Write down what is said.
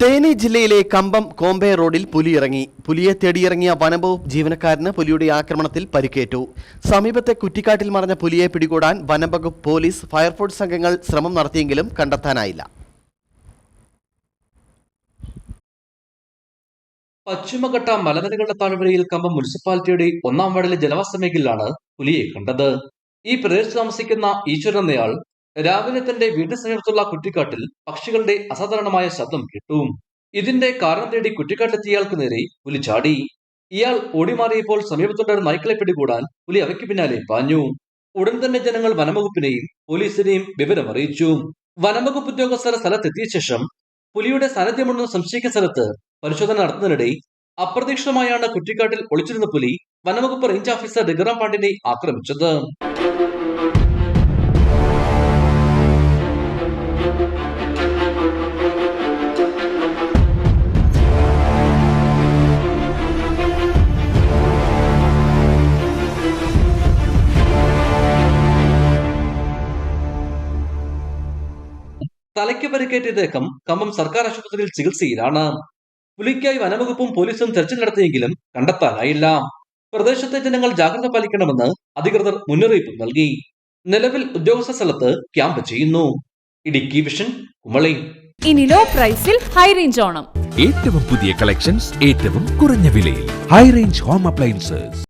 തേനി ജില്ലയിലെ കമ്പം കോമ്പെ റോഡിൽ പുലി ഇറങ്ങി പുലിയെ തേടിയിറങ്ങിയ വനംവകുപ്പ് ജീവനക്കാരന് പുലിയുടെ ആക്രമണത്തിൽ പരിക്കേറ്റു. സമീപത്തെ കുറ്റിക്കാട്ടിൽ മറഞ്ഞ പുലിയെ പിടികൂടാൻ വനംവകുപ്പ് പോലീസ് ഫയർഫോഴ്സ് സംഘങ്ങൾ ശ്രമം നടത്തിയെങ്കിലും കണ്ടെത്താനായില്ല. പശ്ചിമഘട്ട മലനിരകളുടെ താഴ്വരയിൽ കമ്പം മുനിസിപ്പാലിറ്റിയുടെ ഒന്നാം വാർഡിലെ ജനവാസ മേഖലയിലാണ് പുലിയെ കണ്ടത്. ഈ പ്രദേശത്ത് താമസിക്കുന്ന ഈശ്വരൻ എന്നയാൾ രാവിലെ തന്റെ വീടിന് സമീപത്തുള്ള കുറ്റിക്കാട്ടിൽ പക്ഷികളുടെ അസാധാരണമായ ശബ്ദം കേട്ടു. ഇതിന്റെ കാരണം തേടി കുറ്റിക്കാട്ടിലെത്തിയയാൾക്ക് നേരെ പുലി ചാടി. ഇയാൾ ഓടിമാറിയപ്പോൾ സമീപത്തുണ്ടായിരുന്ന നായ്ക്കളെ പിടികൂടാൻ പുലി അവയ്ക്ക് പിന്നാലെ പാഞ്ഞു. ഉടൻ തന്നെ ജനങ്ങൾ വനംവകുപ്പിനെയും പോലീസിനെയും വിവരം അറിയിച്ചു. വനംവകുപ്പ് ഉദ്യോഗസ്ഥർ സ്ഥലത്തെത്തിയ ശേഷം പുലിയുടെ സാന്നിധ്യമുണ്ടെന്ന് സംശയിക്കുന്ന സ്ഥലത്ത് പരിശോധന നടത്തുന്നതിനിടെ അപ്രതീക്ഷിതമായാണ് കുറ്റിക്കാട്ടിൽ ഒളിച്ചിരുന്ന പുലി വനംവകുപ്പ് റേഞ്ച് ഓഫീസർ രഘുറാം പാണ്ഡിനെ ആക്രമിച്ചത്. തലയ്ക്ക് പരിക്കേറ്റ ഇദ്ദേഹം കമ്പം സർക്കാർ ആശുപത്രിയിൽ ചികിത്സയിലാണ്. പുലിക്കായി വനംവകുപ്പും പോലീസും തെരച്ചിൽ നടത്തിയെങ്കിലും കണ്ടെത്താനായില്ല. പ്രദേശത്തെ ജനങ്ങൾ ജാഗ്രത പാലിക്കണമെന്ന് അധികൃതർ മുന്നറിയിപ്പ് നൽകി. നിലവിൽ ഉദ്യോഗസ്ഥ സ്ഥലത്ത് ക്യാമ്പ് ചെയ്യുന്നു. ഇടുക്കി വിഷൻ കുമളി. ഇനി ലോ പ്രൈസിൽ ഹൈ റേഞ്ച് ഓണം. ഏറ്റവും പുതിയ കളക്ഷൻസ് ഏറ്റവും കുറഞ്ഞ വിലയിൽ. High range home appliances